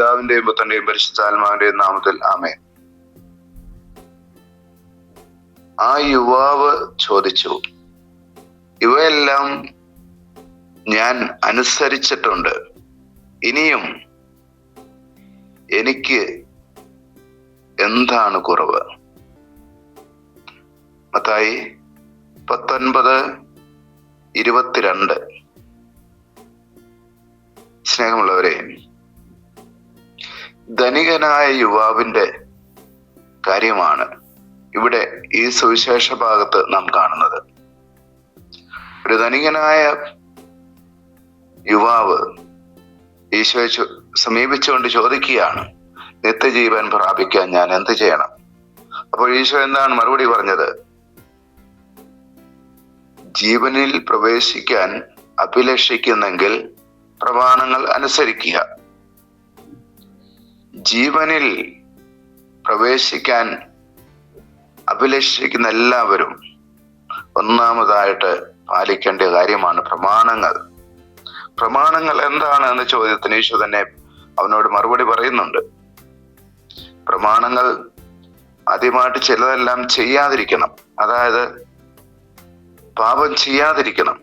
പിതാവിന്റെയും പുത്രന്റെയും പരിശുദ്ധാത്മാവിന്റെയും നാമത്തിൽ ആമേ ആ യുവാവ് ചോദിച്ചു ഇവയെല്ലാം ഞാൻ അനുസരിച്ചിട്ടുണ്ട്. ഇനിയും എനിക്ക് എന്താണ് കുറവ്? മത്തായി പത്തൊൻപത് ഇരുപത്തിരണ്ട്. സ്നേഹമുള്ളവരെ ധനികനായ യുവാവിന്റെ കാര്യമാണ് ഇവിടെ ഈ സുവിശേഷ ഭാഗത്ത് നാം കാണുന്നത്. ഒരു ധനികനായ യുവാവ് ഈശോയെ സമീപിച്ചുകൊണ്ട് ചോദിക്കുകയാണ് നിത്യജീവൻ പ്രാപിക്കാൻ ഞാൻ എന്ത് ചെയ്യണം? അപ്പോൾ ഈശോ എന്താണ് മറുപടി പറഞ്ഞത്? ജീവനിൽ പ്രവേശിക്കാൻ അഭിലഷിക്കുന്നെങ്കിൽ പ്രമാണങ്ങൾ അനുസരിക്കുക. ജീവനിൽ പ്രവേശിക്കാൻ അഭിലഷിക്കുന്ന എല്ലാവരും ഒന്നാമതായിട്ട് പാലിക്കേണ്ട കാര്യമാണ് പ്രമാണങ്ങൾ. പ്രമാണങ്ങൾ എന്താണ് എന്ന ചോദ്യത്തിന് ഈശോ തന്നെ അവനോട് മറുപടി പറയുന്നുണ്ട്. പ്രമാണങ്ങൾ ആദ്യമായിട്ട് ചിലതെല്ലാം ചെയ്യാതിരിക്കണം. അതായത് പാപം ചെയ്യാതിരിക്കണം.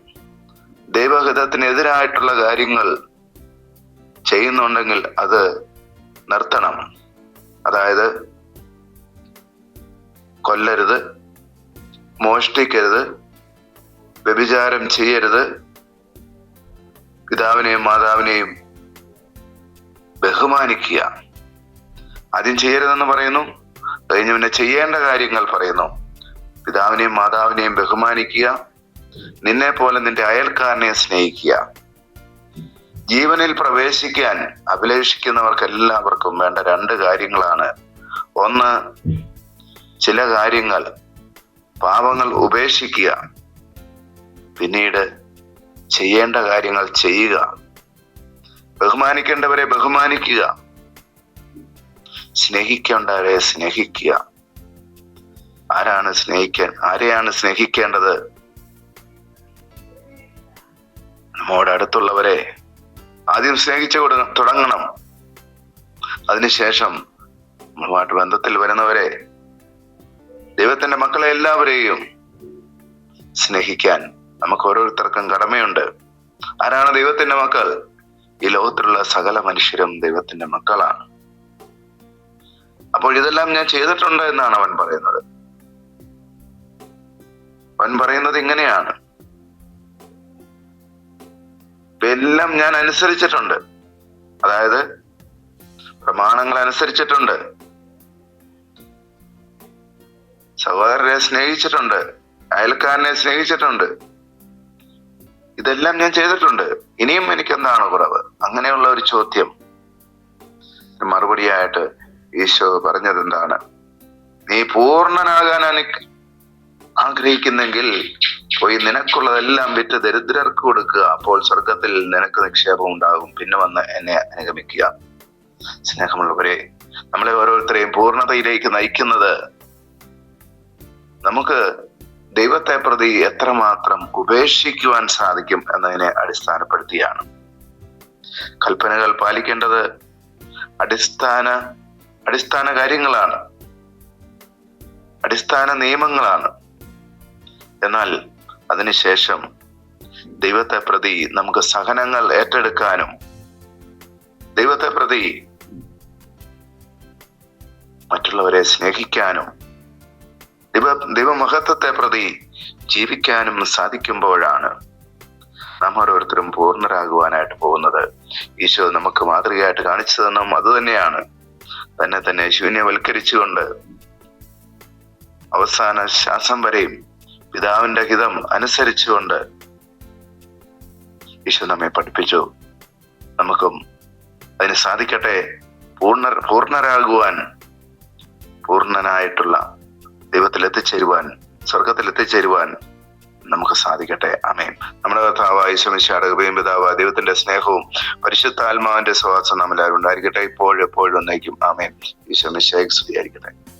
ദൈവഹിതത്തിനെതിരായിട്ടുള്ള കാര്യങ്ങൾ ചെയ്യുന്നുണ്ടെങ്കിൽ അത് നിർത്തണം. അതായത് കൊല്ലരുത് മോഷ്ടിക്കരുത് വ്യഭിചാരം ചെയ്യരുത്. പിതാവിനെയും മാതാവിനെയും ബഹുമാനിക്കുക. ആദ്യം ചെയ്യരുതെന്ന് പറയുന്നു കഴിഞ്ഞു പിന്നെ ചെയ്യേണ്ട കാര്യങ്ങൾ പറയുന്നു. പിതാവിനെയും മാതാവിനെയും ബഹുമാനിക്കുക നിന്നെ പോലെ നിന്റെ അയൽക്കാരനെ സ്നേഹിക്കുക. ജീവനിൽ പ്രവേശിക്കാൻ അഭിലേഷിക്കുന്നവർക്ക് എല്ലാവർക്കും വേണ്ട രണ്ട് കാര്യങ്ങളാണ്. ഒന്ന് ചില കാര്യങ്ങൾ പാപങ്ങൾ ഉപേക്ഷിക്കുക. പിന്നീട് ചെയ്യേണ്ട കാര്യങ്ങൾ ചെയ്യുക. ബഹുമാനിക്കേണ്ടവരെ ബഹുമാനിക്കുക. സ്നേഹിക്കേണ്ടവരെ സ്നേഹിക്കുക. ആരാണ് സ്നേഹിക്കാൻ ആരെയാണ് സ്നേഹിക്കേണ്ടത്? നമ്മോട് അടുത്തുള്ളവരെ ആദ്യം സ്നേഹിച്ചു തുടങ്ങണം. അതിനുശേഷം നമ്മളുമായിട്ട് ബന്ധത്തിൽ വരുന്നവരെ ദൈവത്തിന്റെ മക്കളെ എല്ലാവരെയും സ്നേഹിക്കാൻ നമുക്ക് ഓരോരുത്തർക്കും കടമയുണ്ട്. ആരാണ് ദൈവത്തിന്റെ മക്കൾ? ഈ ലോകത്തിലുള്ള സകല മനുഷ്യരും ദൈവത്തിന്റെ മക്കളാണ്. അപ്പോൾ ഇതെല്ലാം ഞാൻ ചെയ്തിട്ടുണ്ട് എന്നാണ് അവൻ പറയുന്നത്. അവൻ പറയുന്നത് ഇങ്ങനെയാണ്. എല്ലാം ഞാൻ അനുസരിച്ചിട്ടുണ്ട്. അതായത് പ്രമാണങ്ങൾ അനുസരിച്ചിട്ടുണ്ട്. സഹോദരരെ സ്നേഹിച്ചിട്ടുണ്ട്. അയൽക്കാരനെ സ്നേഹിച്ചിട്ടുണ്ട്. ഇതെല്ലാം ഞാൻ ചെയ്തിട്ടുണ്ട്. ഇനിയും എനിക്ക് എന്താണ് കുറവ്? അങ്ങനെയുള്ള ഒരു ചോദ്യം. മറുപടിയായിട്ട് ഈശോ പറഞ്ഞത് എന്താണ് നീ പൂർണനാകാൻ ആഗ്രഹിക്കുന്നെങ്കിൽ പോയി നിനക്കുള്ളതെല്ലാം വിറ്റ് ദരിദ്രർക്ക് കൊടുക്കുക അപ്പോൾ സ്വർഗത്തിൽ നിനക്ക് നിക്ഷേപം ഉണ്ടാകും. പിന്നെ വന്ന് എന്നെ അനുഗമിക്കുക. സ്നേഹമുള്ളവരെ നമ്മളെ ഓരോരുത്തരെയും പൂർണതയിലേക്ക് നയിക്കുന്നത് നമുക്ക് ദൈവത്തെ പ്രതി എത്രമാത്രം ഉപേക്ഷിക്കുവാൻ സാധിക്കും എന്നതിനെ അടിസ്ഥാനപ്പെടുത്തിയാണ്. കൽപ്പനകൾ പാലിക്കേണ്ടത് അടിസ്ഥാന അടിസ്ഥാന കാര്യങ്ങളാണ്. അടിസ്ഥാന നിയമങ്ങളാണ്. എന്നാൽ അതിനുശേഷം ദൈവത്തെ പ്രതി നമുക്ക് സഹനങ്ങൾ ഏറ്റെടുക്കാനും ദൈവത്തെ പ്രതി മറ്റുള്ളവരെ സ്നേഹിക്കാനും ദൈവ ദൈവമഹത്വത്തെ പ്രതി ജീവിക്കാനും സാധിക്കുമ്പോഴാണ് നാം ഓരോരുത്തരും പൂർണരാകുവാനായിട്ട് പോകുന്നത്. ഈശോ നമുക്ക് മാതൃകയായിട്ട് കാണിച്ചു തന്നും അത് തന്നെയാണ്. തന്നെ തന്നെ ശൂന്യവൽക്കരിച്ചുകൊണ്ട് അവസാന ശ്വാസം വരെയും പിതാവിന്റെ ഹിതം അനുസരിച്ചുകൊണ്ട് ഈശോ നമ്മെ പഠിപ്പിച്ചു. നമുക്കും അതിന് സാധിക്കട്ടെ. പൂർണ പൂർണരാകുവാൻ പൂർണനായിട്ടുള്ള ദൈവത്തിൽ എത്തിച്ചേരുവാൻ സ്വർഗത്തിൽ എത്തിച്ചേരുവാൻ നമുക്ക് സാധിക്കട്ടെ. അമേൻ നമ്മുടെ കർത്താവായ ശമിശാടകയും പിതാവ് ദൈവത്തിന്റെ സ്നേഹവും പരിശുദ്ധാത്മാവിന്റെ സ്വാസം നമ്മളെല്ലാവരും ഉണ്ടായിരിക്കട്ടെ. ഇപ്പോഴും എപ്പോഴും ഒന്നേക്കും ആമേൻ. ഈശോ മിശേഖ് സ്തുതിയായിരിക്കട്ടെ.